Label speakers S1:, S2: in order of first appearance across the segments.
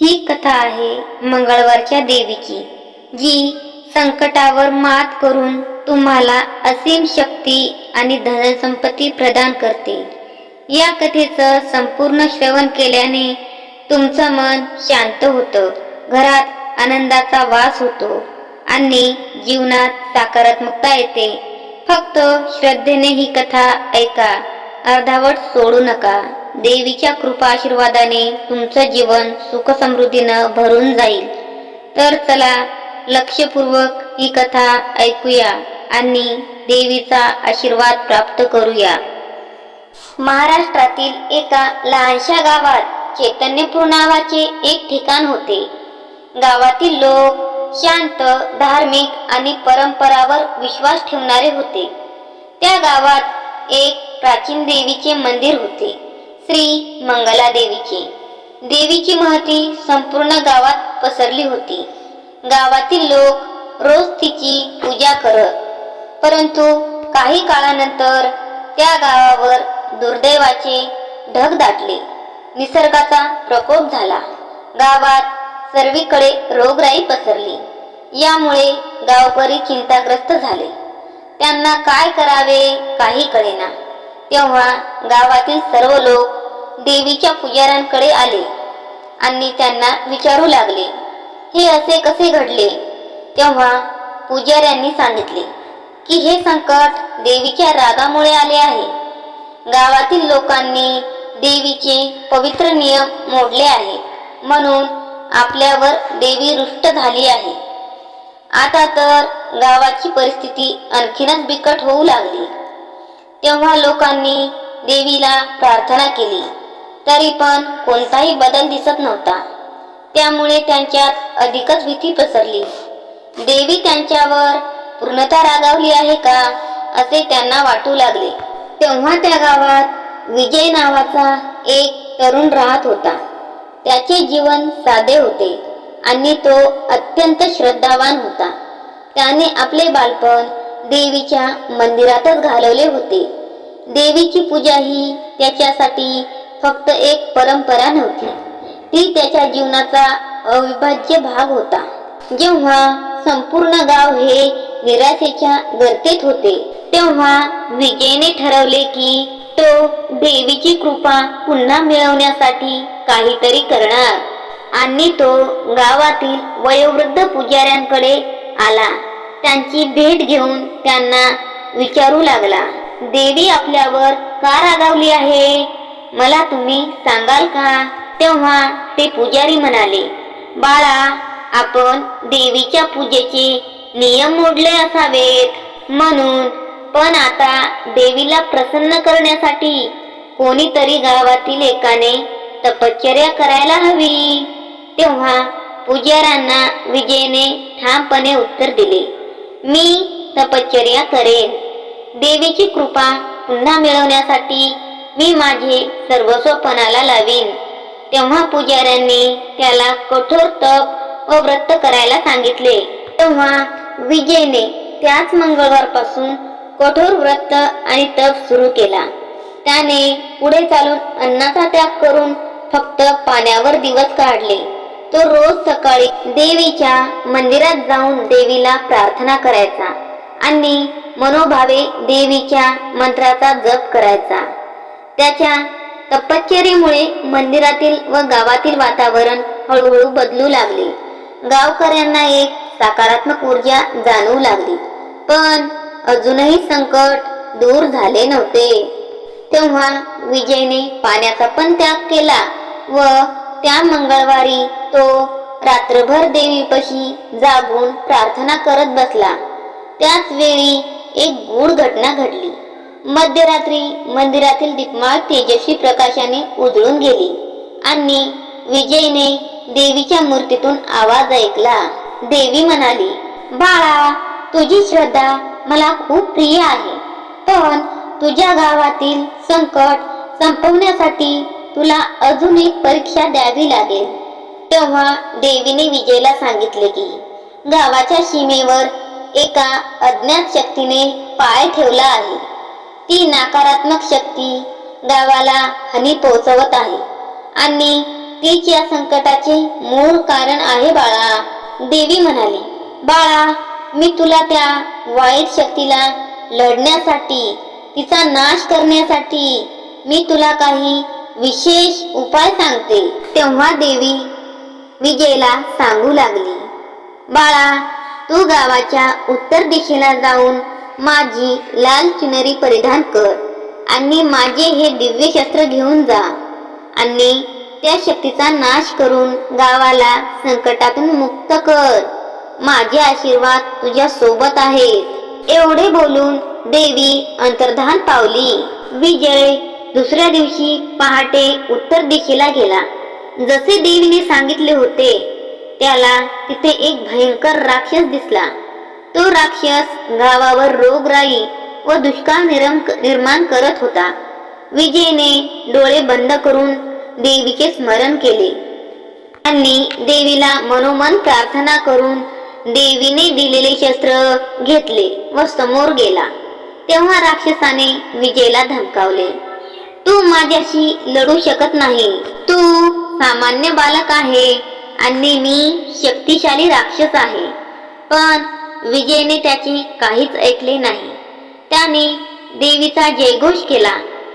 S1: ही कथा आहे मंगळवारच्या देवीची जी संकटावर मात करून तुम्हाला असीम शक्ती आणि धनसंपत्ती प्रदान करते. या कथेचं संपूर्ण श्रवण केल्याने तुमचं मन शांत होतं घरात आनंदाचा वास होतो आणि जीवनात सकारात्मकता येते. फक्त श्रद्धेने ही कथा ऐका अर्धावट सोडू नका. देवीच्या कृपा आशीर्वादाने तुमचं जीवन सुख समृद्धीनं भरून जाईल. तर चला लक्षपूर्वक ही कथा ऐकूया आणि देवीचा आशीर्वाद प्राप्त करूया. महाराष्ट्रातील एका लहानशा गावात चैतन्यपूर नावाचे एक ठिकाण होते. गावातील लोक शांत धार्मिक आणि परंपरावर विश्वास ठेवणारे होते. त्या गावात एक प्राचीन देवीचे मंदिर होते. श्री मंगला देवीची. देवीची महती संपूर्ण गावात पसरली होती. गावातील लोक रोज तिची पूजा करत परंतु काही काळानंतर त्या गावावर दुर्दैवाचे ढग दाटले. निसर्गाचा प्रकोप झाला. गावात सर्वीकडे रोगराई पसरली. यामुळे गावकरी चिंताग्रस्त झाले. त्यांना काय करावे काही कळेना. तेव्हा गावातील सर्व लोक देवीच्या पुजाऱ्यांकडे आले आणि त्यांना विचारू लागले हे असे कसे घडले? तेव्हा पुजाऱ्यांनी सांगितले की हे संकट देवीच्या रागामुळे आले आहे. गावातील लोकांनी देवीचे पवित्र नियम मोडले आहे. म्हणून आपल्यावर देवी रुष्ट झाली आहे. आता तर गावाची परिस्थिती आणखीनच बिकट होऊ लागली. तेव्हा लोकांनी देवीला प्रार्थना केली. तरी पण कोणताही बदल दिसत नव्हता. त्यामुळे त्यांच्यात अधिकच भीती पसरली. देवी त्यांच्यावर पूर्णता रागावली आहे का असे त्यांना वाटू लागले. तेव्हा त्या गावात विजय नावाचा एक तरुण राहत होता. त्याचे जीवन साधे होते आणि तो अत्यंत श्रद्धावान होता. त्याने आपले बालपण देवीच्या मंदिरातच घालवले होते. देवीची पूजा ही त्याच्यासाठी फक्त एक परंपरा नव्हती. ती त्याच्या जीवनाचा अविभाज्य भाग होता. जेव्हा संपूर्ण गाव हे निराशेच्या गर्तेत होते तेव्हा विजयने ठरवले की तो देवीची कृपा पुन्हा मिळवण्यासाठी काहीतरी करणार. आणि तो गावातील वयोवृद्ध पुजाऱ्यांकडे आला. त्यांची भेट घेऊन त्यांना विचारू लागला देवी आपल्यावर का रागावली आहे? मला तुम्ही सांगाल का? तेव्हा ते पुजारी म्हणाले बाळा आपण देवीच्या पूजेचे नियम मोडले असावेत. म्हणून पण आता देवीला प्रसन्न करण्यासाठी कोणीतरी गावातील एकाने तपश्चर्या करायला हवी. तेव्हा पुजाऱ्यांना विजयने ठामपणे उत्तर दिले मी तपश्चर्या करेन. देवीची कृपा पुन्हा मिळवण्यासाठी मी माझे सर्वस्व पणाला लावीन. तेव्हा पुजाऱ्यांनी त्याला कठोर तप व व्रत करायला सांगितले. तेव्हा विजयने त्याच मंगळवारपासून कठोर व्रत आणि तप सुरू केला. त्याने पुढे चालून अन्नाचा त्याग करून फक्त पाण्यावर दिवस काढले. तो रोज सकाळी देवीच्या मंदिरात जाऊन देवीला प्रार्थना करायचा आणि मनोभावे देवीच्या मंत्राचा जप करायचा. त्याच्या तपश्चर्येमुळे मंदिरातील व गावातील वातावरण हळूहळू बदलू लागले. गावकऱ्यांना एक सकारात्मक ऊर्जा जाणवू लागली. पण अजूनही संकट दूर झाले नव्हते. तेव्हा विजयने पाण्याचा पण त्याग केला व त्या मंगळवारी तो रात्रभर देवीपाशी जागून प्रार्थना करत बसला. त्याच वेळी एक गूढ घटना घडली. मध्यरात्री मंदिरातील दीपमाळ तेजस्वी प्रकाशाने उजळून गेली आणि विजयने देवीच्या मूर्तीतून आवाज ऐकला. देवी म्हणाली बाळा तुझी श्रद्धा मला खूप प्रिय आहे. पण तुझ्या गावातील संकट संपवण्यासाठी तुला अजून एक परीक्षा द्यावी लागेल. तेव्हा देवीने विजयला सांगितले की गावाच्या सीमेवर एका अज्ञात शक्तीने पाय ठेवला आहे. ती नकारात्मक शक्ती गावाला हानी पोहोचवत आहे. आणि तीच या संकटाचे मूळ कारण आहे बाळा देवी म्हणाली. बाळा मी तुला त्या वाईट शक्तीला लढण्यासाठी तिचा नाश करण्यासाठी मी तुला काही विशेष उपाय सांगते. तेव्हा देवी विजयला सांगू लागली. बाळा तू गावाच्या उत्तर दिशेला जाऊन माझी लाल चुनरी परिधान कर आणि माझे हे दिव्य शस्त्र घेऊन जा आणि त्या शक्तीचा नाश करून गावाला संकटातून मुक्त कर. माझे आशीर्वाद तुझ्या सोबत आहेत. एवढे बोलून देवी अंतर्धान पावली. विजय दुसऱ्या दिवशी पहाटे उत्तर दिशेला गेला. जसे देवीने सांगितले होते त्याला तिथे एक भयंकर राक्षस दिसला. तो राक्षस गावावर रोगराई व दुष्काळ निरम निर्माण करत होता. विजयने डोळे बंद करून देवीचे स्मरण केले. आणि देवीला मनोमन प्रार्थना करून देवीने दिलेले शस्त्र घेतले व समोर गेला. तेव्हा राक्षसाने विजयला धमकावले तू माझ्याशी लढू शकत नाही. तू सामान्य बालक आहे आणि मी शक्तिशाली राक्षस आहे. पण विजयने त्याची काहीच ऐकले नाही. त्याने देवीचा जयघोष केला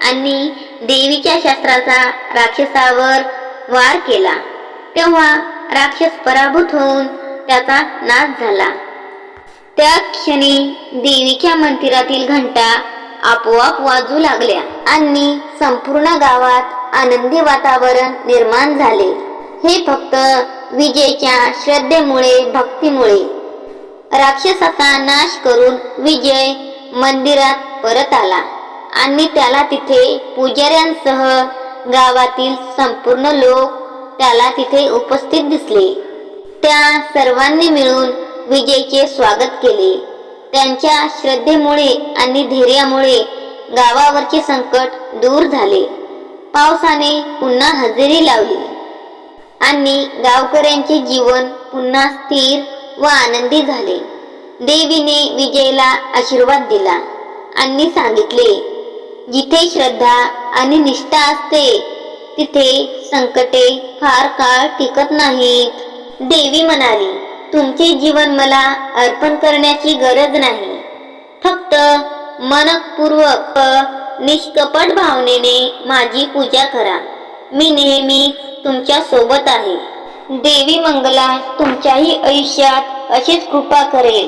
S1: आणि देवीच्या शास्त्राचा राक्षसावर वार केला. तेव्हा राक्षस पराभूत होऊन त्याचा नाश झाला. त्या क्षणी देवीच्या मंदिरातील घंटा आपोआप वाजू लागल्या आणि संपूर्ण गावात आनंदी वातावरण निर्माण झाले. हे फक्त विजयच्या श्रद्धेमुळे भक्तीमुळे. राक्षसाचा नाश करून विजय मंदिरात परत आला. आणि त्याला तिथे पुजाऱ्यांसह गावातील संपूर्ण लोक त्याला तिथे उपस्थित दिसले. त्या सर्वांनी मिळून विजयचे स्वागत केले. त्यांच्या श्रद्धेमुळे आणि धैर्यामुळे गावावरचे संकट दूर झाले. पावसाने पुन्हा हजेरी लावली. आणि गावकऱ्यांचे जीवन पुन्हा स्थिर व आनंदी झाले. देवीने विजयला आशीर्वाद दिला आणि सांगितले जिथे श्रद्धा आणि निष्ठा असते तिथे संकटे फार काळ टिकत नाहीत. देवी म्हणाली तुमचे जीवन मला अर्पण करण्याची गरज नाही. फक्त मनपूर्वक निष्कपट भावनेने माझी पूजा करा. मी नेहमी तुमच्यासोबत आहे. देवी मंगला तुमच्याही आयुष्यात अशीच कृपा करेल.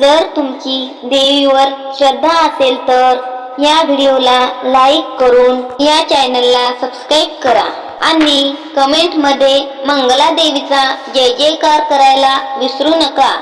S1: जर तुमची देवीवर श्रद्धा असेल तर या व्हिडिओला लाईक करून या चॅनलला सबस्क्राईब करा. आणि कमेंटमध्ये मंगला देवीचा जय जयकार करायला विसरू नका.